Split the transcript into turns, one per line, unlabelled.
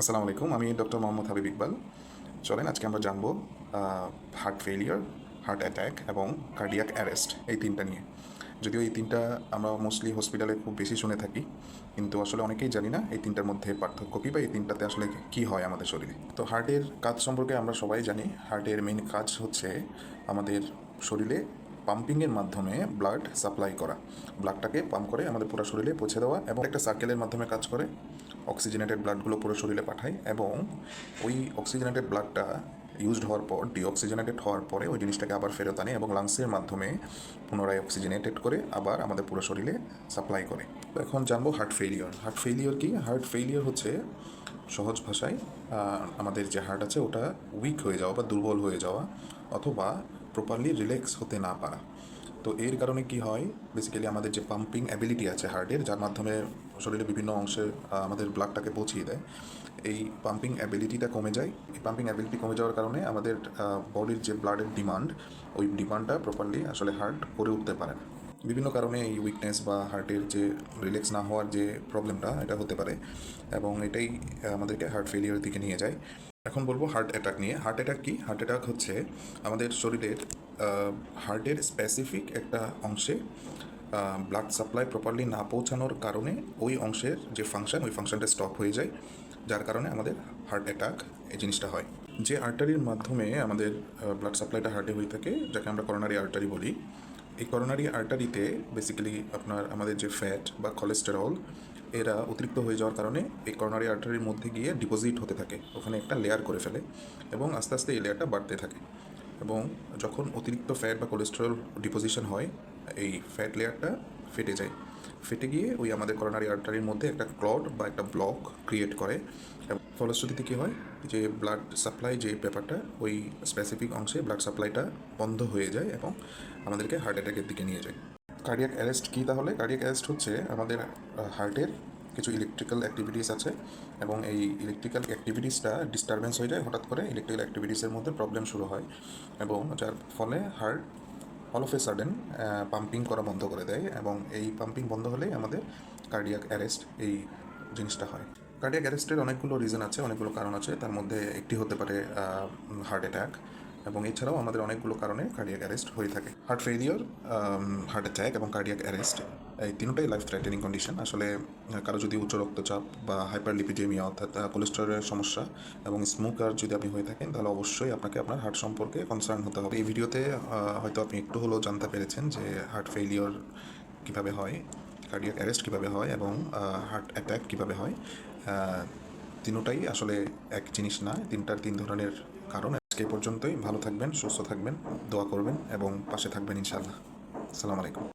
আসসালামু আলাইকুম, আমি ডক্টর মোহাম্মদ হাবিব ইকবাল। চলেন, আজকে আমরা জানব হার্ট ফেলিয়ার হার্ট অ্যাট্যাক এবং কার্ডিয়াক অ্যারেস্ট এই তিনটা নিয়ে। যদিও এই তিনটা আমরা মোস্টলি হসপিটালে খুব বেশি শুনে থাকি, কিন্তু আসলে অনেকেই জানি না এই তিনটার মধ্যে পার্থক্য কী বা এই তিনটাতে আসলে কী হয় আমাদের শরীরে। তো হার্টের কাজ সম্পর্কে আমরা সবাই জানি হার্টের মেন কাজ হচ্ছে আমাদের শরীরে পাম্পিংয়ের মাধ্যমে ব্লাড সাপ্লাই করা। ব্লাডটাকে পাম্প করে আমাদের পুরো শরীরে পৌঁছে দেওয়া এবং একটা সার্কেলের মাধ্যমে কাজ করে। অক্সিজেনেটেড ব্লাডগুলো পুরো শরীরে পাঠায় এবং ওই অক্সিজেনেটেড ব্লাডটা ইউজড হওয়ার পর ডিঅক্সিজেনেটেড হওয়ার পরে ওই জিনিসটাকে আবার ফেরত আনে এবং লাংসের মাধ্যমে পুনরায় অক্সিজেনেটেড করে আবার আমাদের পুরো শরীরে সাপ্লাই করে। তো এখন জানব হার্ট ফেলিওর হার্ট ফেলিওর কি? হার্ট ফেলিওর হচ্ছে সহজ ভাষায় আমাদের যে হার্ট আছে ওটা উইক হয়ে যাওয়া বা দুর্বল হয়ে যাওয়া অথবা প্রপারলি রিল্যাক্স হতে না পারা। তো এর কারণে কি হয়? বেসিক্যালি আমাদের যে পাম্পিং অ্যাবিলিটি আছে হার্টের যার মাধ্যমে শরীরের বিভিন্ন অংশে আমাদের ব্লাডটাকে পৌঁছিয়ে দেয়, এই পাম্পিং অ্যাবিলিটিটা কমে যায়। এই পাম্পিং অ্যাবিলিটি কমে যাওয়ার কারণে আমাদের বডির যে ব্লাডের ডিমান্ড ওই ডিমান্ডটা প্রপারলি আসলে হার্ট করে উঠতে পারে। বিভিন্ন কারণে এই উইকনেস বা হার্টের যে রিল্যাক্স না হওয়ার যে প্রবলেমটা এটা হতে পারে এবং এটাই আমাদেরকে হার্ট ফেলিয়ারের দিকে নিয়ে যায়। এখন বলব হার্ট অ্যাটাক নিয়ে। হার্ট অ্যাটাক কি? হার্ট অ্যাটাক হচ্ছে আমাদের শরীরের হার্টের স্পেসিফিক একটা অংশে ব্লাড সাপ্লাই প্রপারলি না পৌঁছানোর কারণে ওই অংশের যে ফাংশন ওই ফাংশনটা স্টপ হয়ে যায়। যার কারণে আমাদের হার্ট অ্যাটাক এই জিনিসটা হয়। যে আর্টারির মাধ্যমে আমাদের ব্লাড সাপ্লাইটা হার্টে হয়ে থাকে, যাকে আমরা করোনারি আর্টারি বলি, এই করোনারি আর্টারিতে বেসিক্যালি আপনার আমাদের যে ফ্যাট বা কোলেস্টেরল এরা অতিরিক্ত হয়ে যাওয়ার কারণে এই করোনারি আর্টারির মধ্যে গিয়ে ডিপোজিট হতে থাকে। ওখানে একটা লেয়ার করে ফেলে এবং আস্তে আস্তে এই লেয়ারটা বাড়তে থাকে। এবং যখন অতিরিক্ত ফ্যাট বা কোলেস্টেরল ডিপোজিশন হয়, এই ফ্যাট লেয়ারটা ফেটে যায়। ফেটে গিয়ে ওই আমাদের করোনারি আর্টারির মধ্যে একটা ক্লড বা একটা ব্লক ক্রিয়েট করে। ফলশ্রুতিতে কী হয়? যে ব্লাড সাপ্লাই যে ব্যাপারটা, ওই স্পেসিফিক অংশে ব্লাড সাপ্লাইটা বন্ধ হয়ে যায় এবং আমাদেরকে হার্ট অ্যাটাকের দিকে নিয়ে যায়। কার্ডিয়াক অ্যারেস্ট কী তাহলে? কার্ডিয়াক অ্যারেস্ট হচ্ছে আমাদের হার্টের কিছু ইলেকট্রিক্যাল অ্যাক্টিভিটিস আছে এবং এই ইলেকট্রিক্যাল অ্যাক্টিভিটিসটা ডিস্টারবেন্স হয়ে যায়, হঠাৎ করে ইলেকট্রিক্যাল অ্যাক্টিভিটিসের মধ্যে প্রবলেম শুরু হয় এবং যার ফলে heart all of a sudden pumping করা বন্ধ করে দেয় এবং এই পাম্পিং বন্ধ হলেই আমাদের কার্ডিয়াক অ্যারেস্ট এই জিনিসটা হয়। কার্ডিয়াক অ্যারেস্টের অনেকগুলো রিজন আছে, অনেকগুলো কারণ আছে। তার মধ্যে একটি হতে পারে হার্ট অ্যাটাক এবং এছাড়াও আমাদের অনেকগুলো কারণে কার্ডিয়াক অ্যারেস্ট হয়ে থাকে। হার্ট ফেলিওর হার্ট অ্যাটাক এবং কার্ডিয়াক অ্যারেস্ট এই তিনটাই লাইফ থ্রেটেনিং কন্ডিশন আসলে কারও যদি উচ্চ রক্তচাপ বা হাইপার লিপিডেমিয়া অর্থাৎ কোলেস্টেরলের সমস্যা এবং স্মোকার যদি আপনি হয়ে থাকেন, তাহলে অবশ্যই আপনাকে আপনার হার্ট সম্পর্কে কনসার্ন হতে হবে। এই ভিডিওতে হয়তো আপনি একটু হলেও জানতে পেরেছেন যে হার্ট ফেলিওর কীভাবে হয় কার্ডিয়াক অ্যারেস্ট কীভাবে হয় এবং হার্ট অ্যাটাক কীভাবে হয়। তিনোটাই আসলে এক জিনিস না, তিনটার তিন ধরনের কারণ। আজকে পর্যন্তই। ভালো থাকবেন সুস্থ থাকবেন দোয়া করবেন এবং পাশে থাকবেন ইনশাআল্লাহ। আসসালামু আলাইকুম।